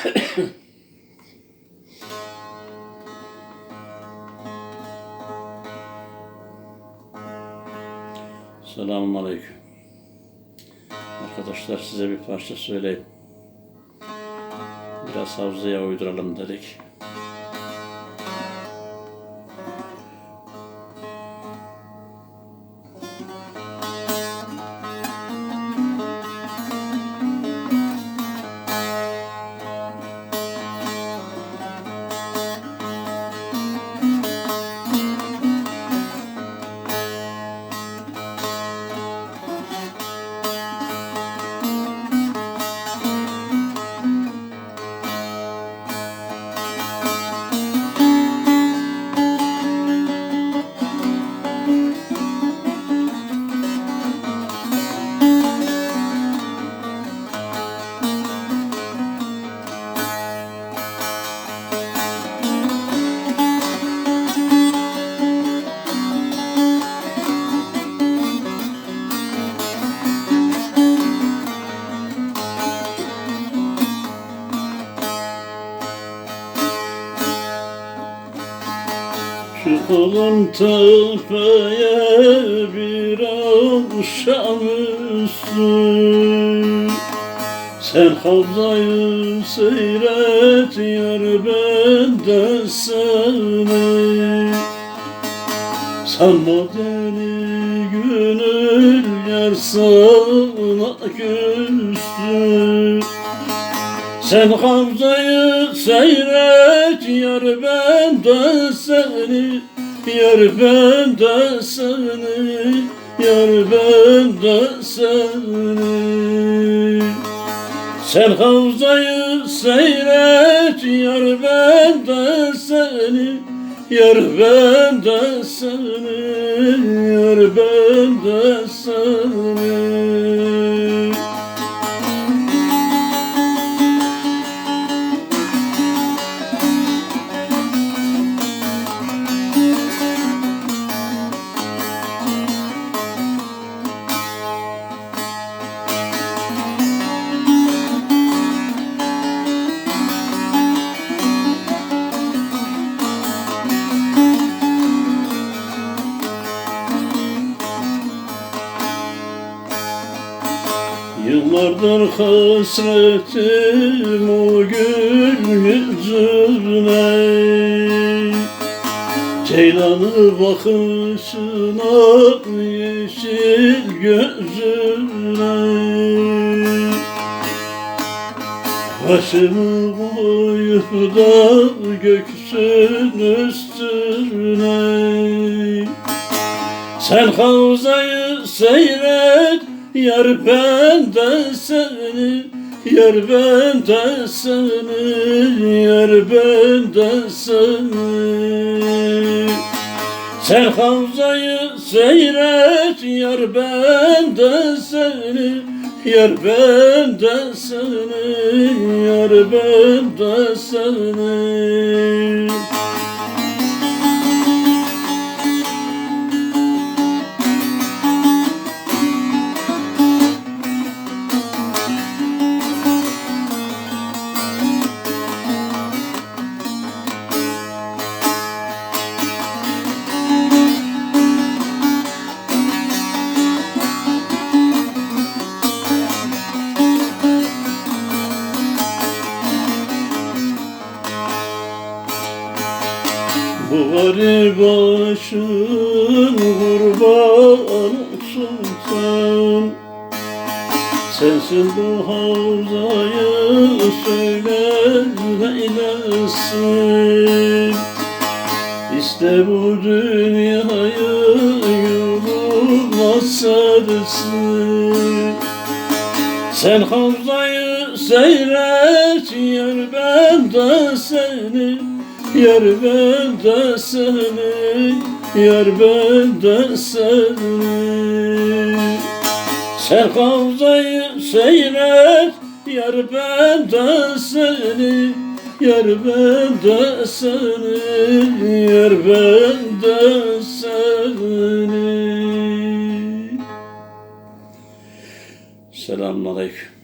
Selamun Aleyküm. Arkadaşlar size bir parça söyleyeyim. Biraz havzaya uyduralım dedik. Kolum tepeye bir akşam üstü Sen havzayı seyret yar ben de seni. Sanma deli gönül yar sana küstü sen Hamza'yı seyret yar ben de seni Yar ben de seni Yar ben de seni. Sen Hamza'yı seyret yar ben de seni Yar ben de seni Yar ben de seni Yıllardır hasretim o gül yüzüne. Ceylanı bakışına yeşil gözüne. Başımı koyup da göksün üstüne. Sen havzayı seyret Yar ben de seni Yar ben de seni Yar ben de seni. Sen havzayı seyret Yar ben de seni Yar ben de seni Yar ben de seni Bu garip başın kurban sultan Sensin bu havzayı söyle neylesin? İşte bu dünyayı yoluna sersin. Sen havzayı seyret yar ben de seni Yar ben de seni Yar ben de seni Sen havzayı seyret Yar ben de seni Yar ben de seni Yar ben de seni Selamun Aleyküm